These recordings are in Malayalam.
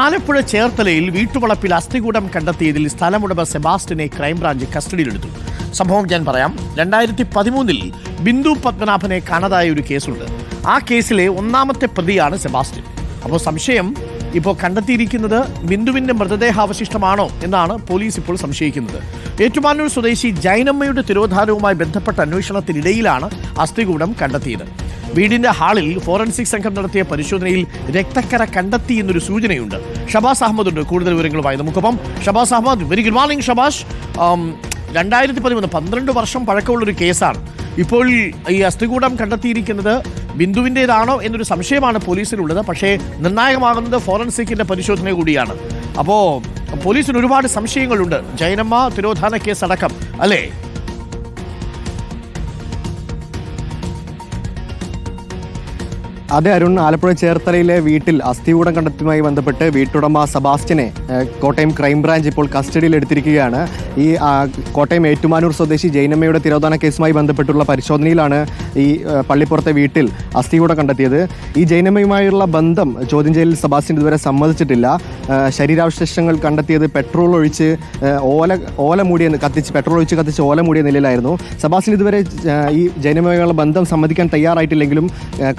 ആലപ്പുഴ ചേർത്തലയിൽ വീട്ടുവളപ്പിൽ അസ്ഥികൂടം കണ്ടെത്തിയതിൽ സ്ഥലമുടമ സെബാസ്റ്റിനെ ക്രൈംബ്രാഞ്ച് കസ്റ്റഡിയിലെടുത്തു. സംഭവം ഞാൻ പറയാം. രണ്ടായിരത്തി പതിമൂന്നിൽ ബിന്ദു പത്മനാഭനെ കാണാതായ ഒരു കേസുണ്ട്. ആ കേസിലെ ഒന്നാമത്തെ പ്രതിയാണ് സെബാസ്റ്റിൻ അപ്പോൾ സംശയം ഇപ്പോൾ കണ്ടെത്തിയിരിക്കുന്നത് ബിന്ദുവിന്റെ മൃതദേഹാവശിഷ്ടമാണോ എന്നാണ് പോലീസ് ഇപ്പോൾ സംശയിക്കുന്നത്. ഏറ്റുമാനൂർ സ്വദേശി ജൈനമ്മയുടെ തിരോധാനവുമായി ബന്ധപ്പെട്ട അന്വേഷണത്തിനിടയിലാണ് അസ്ഥികൂടം കണ്ടെത്തിയത്. വീടിന്റെ ഹാളിൽ ഫോറൻസിക് സംഘം നടത്തിയ പരിശോധനയിൽ രക്തക്കര കണ്ടെത്തി എന്നൊരു സൂചനയുണ്ട്. ഷബാസ് അഹമ്മദ് ഉണ്ട് കൂടുതൽ വിവരങ്ങളുമായി നമുക്കൊപ്പം. Shabaz Ahmed very good morning Shabash രണ്ടായിരത്തി പതിമൂന്ന് പന്ത്രണ്ട് വർഷം പഴക്കമുള്ളൊരു കേസാണ്. ഇപ്പോൾ ഈ അസ്ഥികൂടം കണ്ടെത്തിയിരിക്കുന്നത് ബിന്ദുവിന്റെതാണോ എന്നൊരു സംശയമാണ് പോലീസിനുള്ളത്. പക്ഷേ നിർണായകമാകുന്നത് ഫോറൻസിക്കിന്റെ പരിശോധന കൂടിയാണ്. അപ്പോൾ പോലീസിന് ഒരുപാട് സംശയങ്ങളുണ്ട്. ജൈനമ്മ തിരോധാന കേസ് അടക്കം അല്ലേ? അതെ അരുൺ. ആലപ്പുഴ ചേർത്തലയിലെ വീട്ടിൽ അസ്ഥികൂടം കണ്ടെത്തുമായി ബന്ധപ്പെട്ട് വീട്ടുടമ സബാസ്റ്റ്യനെ കോട്ടയം ക്രൈംബ്രാഞ്ച് ഇപ്പോൾ കസ്റ്റഡിയിൽ എടുത്തിരിക്കുകയാണ്. ഈ കോട്ടയം ഏറ്റുമാനൂർ സ്വദേശി ജൈനമ്മയുടെ തിരോധാന കേസുമായി ബന്ധപ്പെട്ടുള്ള പരിശോധനയിലാണ് ഈ പള്ളിപ്പുറത്തെ വീട്ടിൽ അസ്ഥികൂടം കണ്ടെത്തിയത്. ഈ ജൈനമ്മയുമായുള്ള ബന്ധം ചോദ്യം ചെയ്യലിൽ സബാസ്റ്റ്യൻ ഇതുവരെ സമ്മതിച്ചിട്ടില്ല. ശരീരാവശിഷ്ടങ്ങൾ കണ്ടെത്തിയത് പെട്രോൾ ഒഴിച്ച് ഓല ഓല മൂടിയ കത്തിച്ച് പെട്രോൾ ഒഴിച്ച് കത്തിച്ച് ഓല മൂടിയ നിലയിലായിരുന്നു. സബാസ്റ്റ്യൻ ഇതുവരെ ഈ ജൈനമ്മയുമായുള്ള ബന്ധം സമ്മതിക്കാൻ തയ്യാറായിട്ടില്ലെങ്കിലും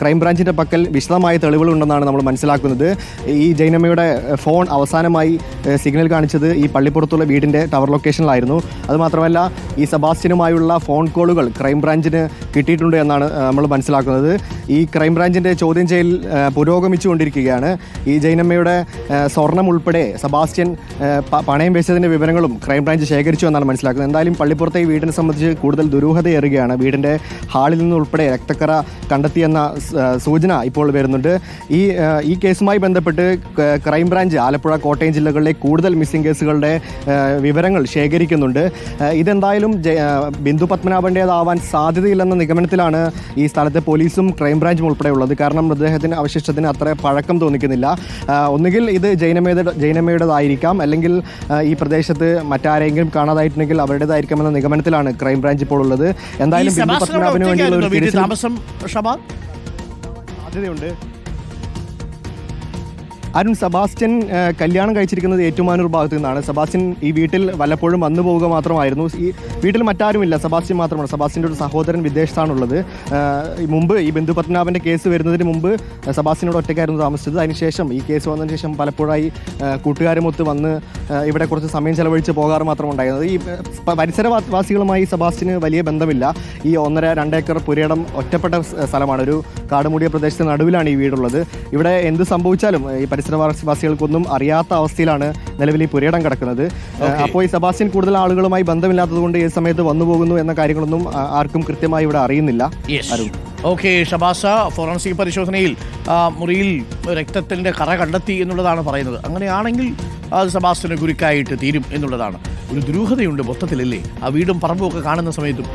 ക്രൈംബ്രാഞ്ചിന്റെ പക്കൽ വിശദമായ തെളിവുകളുണ്ടെന്നാണ് നമ്മൾ മനസ്സിലാക്കുന്നത്. ഈ ജൈനമ്മയുടെ ഫോൺ അവസാനമായി സിഗ്നൽ കാണിച്ചത് ഈ പള്ളിപ്പുറത്തുള്ള വീടിന്റെ ടവർ ലൊക്കേഷനിലായിരുന്നു. അതുമാത്രമല്ല ഈ സെബാസ്റ്റ്യനുമായുള്ള ഫോൺ കോളുകൾ ക്രൈംബ്രാഞ്ചിന് കിട്ടിയിട്ടുണ്ട് എന്നാണ് നമ്മൾ മനസ്സിലാക്കുന്നത്. ഈ ക്രൈംബ്രാഞ്ചിന്റെ ചോദ്യം ചെയ്യൽ പുരോഗമിച്ചു പുരോഗമിച്ചുകൊണ്ടിരിക്കുകയാണ്. ഈ ജൈനമ്മയുടെ സ്വർണം ഉൾപ്പെടെ സെബാസ്റ്റ്യൻ പണയം വെച്ചതിന്റെ വിവരങ്ങളും ക്രൈംബ്രാഞ്ച് ശേഖരിച്ചു എന്നാണ് മനസ്സിലാക്കുന്നത്. എന്തായാലും പള്ളിപ്പുറത്തെ ഈ വീടിനെ സംബന്ധിച്ച് കൂടുതൽ ദുരൂഹതയേറുകയാണ്. വീടിന്റെ ഹാളിൽ നിന്നുൾപ്പെടെ രക്തക്കറ കണ്ടെത്തിയെന്ന സ്- ഏഹ്, സൂചന ഇപ്പോൾ വരുന്നുണ്ട്. ഈ ഈ കേസുമായി ബന്ധപ്പെട്ട് ക്രൈംബ്രാഞ്ച് ആലപ്പുഴ കോട്ടയം ജില്ലകളിലെ കൂടുതൽ മിസ്സിംഗ് കേസുകളുടെ വിവരങ്ങൾ ശേഖരിക്കുന്നുണ്ട്. ഇതെന്തായാലും ബിന്ദു പത്മനാഭന്റേതാവാൻ സാധ്യതയില്ലെന്ന നിഗമനത്തിലാണ് ഈ സ്ഥലത്തെ പോലീസും ക്രൈംബ്രാഞ്ചും ഉൾപ്പെടെയുള്ളത്. കാരണം മൃതദേഹത്തിന് അവശിഷ്ടത്തിന് അത്ര പഴക്കം തോന്നിക്കുന്നില്ല. ഒന്നുകിൽ ഇത് ജൈനമേത ജൈനമ്മയുടേതായിരിക്കാം അല്ലെങ്കിൽ ഈ പ്രദേശത്ത് മറ്റാരെങ്കിലും കാണാതായിട്ടുണ്ടെങ്കിൽ അവരുടേതായിരിക്കാമെന്ന നിഗമനത്തിലാണ് ക്രൈംബ്രാഞ്ച് ഇപ്പോൾ ഉള്ളത്. എന്തായാലും ബിന്ദു പത്മനാഭന് വേണ്ടിയുള്ള ഒരു താമസം സാധ്യതയുണ്ട്. അരുൺ സെബാസ്റ്റ്യൻ കല്യാണം കഴിച്ചിരിക്കുന്നത് ഏറ്റുമാനൂർ ഭാഗത്തു നിന്നാണ്. സെബാസ്റ്റ്യൻ ഈ വീട്ടിൽ വല്ലപ്പോഴും വന്നു പോവുക മാത്രമായിരുന്നു. ഈ വീട്ടിൽ മറ്റാരുമില്ല. സെബാസ്റ്റ്യൻ മാത്രമാണ്. സെബാസ്റ്റ്യന്റെ ഒരു സഹോദരൻ വിദേശത്താണുള്ളത്. മുമ്പ് ഈ ബിന്ദു പത്മനാഭന്റെ കേസ് വരുന്നതിന് മുമ്പ് സെബാസ്റ്റ്യനോട് ഒറ്റയ്ക്കായിരുന്നു താമസിച്ചത്. അതിനുശേഷം ഈ കേസ് വന്നതിന് ശേഷം പലപ്പോഴായി കൂട്ടുകാരുമൊത്ത് വന്ന് ഇവിടെ കുറച്ച് സമയം ചെലവഴിച്ച് പോകാറ് മാത്രം ഉണ്ടായിരുന്നത് ഈ പരിസരവാസികളുമായി സെബാസ്റ്റ്യന് വലിയ ബന്ധമില്ല. ഈ ഒന്നര രണ്ടേക്കർ പുരയിടം ഒറ്റപ്പെട്ട സ്ഥലമാണ്. ഒരു കാടുമൂടിയ പ്രദേശത്തിന് നടുവിലാണ് ഈ വീടുള്ളത്. ഇവിടെ എന്ത് സംഭവിച്ചാലും ഈ പരിസരവാസികൾക്കൊന്നും അറിയാത്ത അവസ്ഥയിലാണ് നിലവിൽ ഈ പുരയിടം കിടക്കുന്നത്. അപ്പോൾ ഈ സെബാസ്റ്റ്യൻ കൂടുതൽ ആളുകളുമായി ബന്ധമില്ലാത്തതുകൊണ്ട് ഏത് സമയത്ത് വന്നു പോകുന്നു എന്ന കാര്യങ്ങളൊന്നും ആർക്കും കൃത്യമായി ഇവിടെ അറിയുന്നില്ല. അരുൺ. ഓക്കെ ഷബാസ ഫോറൻസിക് പരിശോധനയിൽ മുറിയിൽ രക്തത്തിന്റെ കറ കണ്ടെത്തി എന്നുള്ളതാണ് പറയുന്നത്. അങ്ങനെയാണെങ്കിൽ അത് സബാസ്റ്റിന് ഗുരുക്കായിട്ട് തീരും എന്നുള്ളതാണ്. ഒരു ദുരൂഹതയുണ്ട് മൊത്തത്തിലല്ലേ? ആ വീടും പറമ്പും ഒക്കെ കാണുന്ന സമയത്തും.